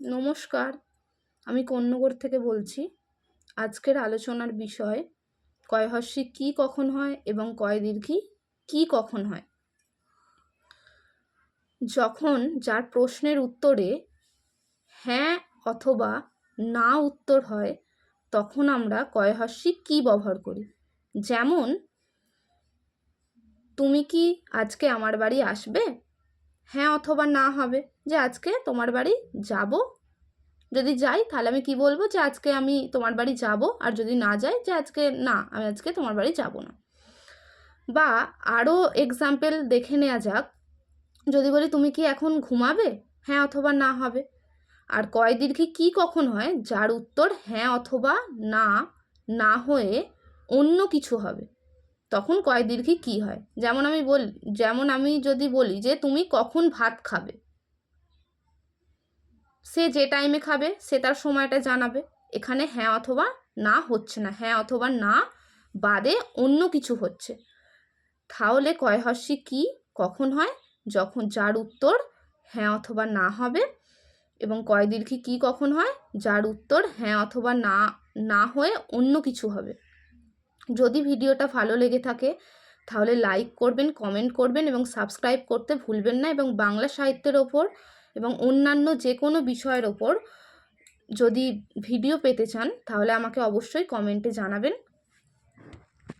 নমস্কার, আমি কন্যগর থেকে বলছি। আজকের আলোচনার বিষয় কয়হর্ষি কি কখন হয় এবং কয় দীর্ঘি কি কখন হয়? যখন যার প্রশ্নের উত্তরে হ্যাঁ অথবা না উত্তর হয়, তখন আমরা কয়হর্ষি কি ব্যবহার করি? যেমন, তুমি কি আজকে আমার বাড়ি আসবে? হ্যাঁ অথবা না হবে, যে আজকে তোমার বাড়ি যাব। যদি যাই তাহলে আমি কি বলব? যে আজকে আমি তোমার বাড়ি যাব, আর যদি না যাই, যে আজকে না, আমি আজকে তোমার বাড়ি যাব না। বা আরও এক্সাম্পল দেখে নেওয়া যাক। যদি বলি, তুমি কি এখন ঘুমাবে? হ্যাঁ অথবা না হবে। আর কয় দীর্ঘে কি কখন হয়? যার উত্তর হ্যাঁ অথবা না না হয়ে অন্য কিছু হবে। তখন কয় দীর্ঘে কি হয়? যেমন আমি বলি, যেমন আমি যদি বলি যে তুমি কখন ভাত খাবে? সে যে টাইমে খাবে, সে তার সময়টা জানাবে। এখানে হ্যাঁ অথবা না হচ্ছে না। হ্যাঁ অথবা না বাদে অন্য কিছু হচ্ছে। তাহলে কয় হর্ষি কি, কখন হয়? যখন যার উত্তর হ্যাঁ অথবা না হবে এবং কয় দীর্ঘি কি কখন হয়? যার উত্তর হ্যাঁ অথবা না না হয়ে অন্য কিছু হবে। যদি ভিডিওটা ভালো লেগে থাকে, তাহলে লাইক করবেন কমেন্ট করবেন এবং সাবস্ক্রাইব করতে ভুলবেন না এবং বাংলা সাহিত্যের ওপর এবং অন্যান্য যে কোনো বিষয়ের ওপর যদি ভিডিও পেতে চান, তাহলে আমাকে অবশ্যই কমেন্টে জানাবেন।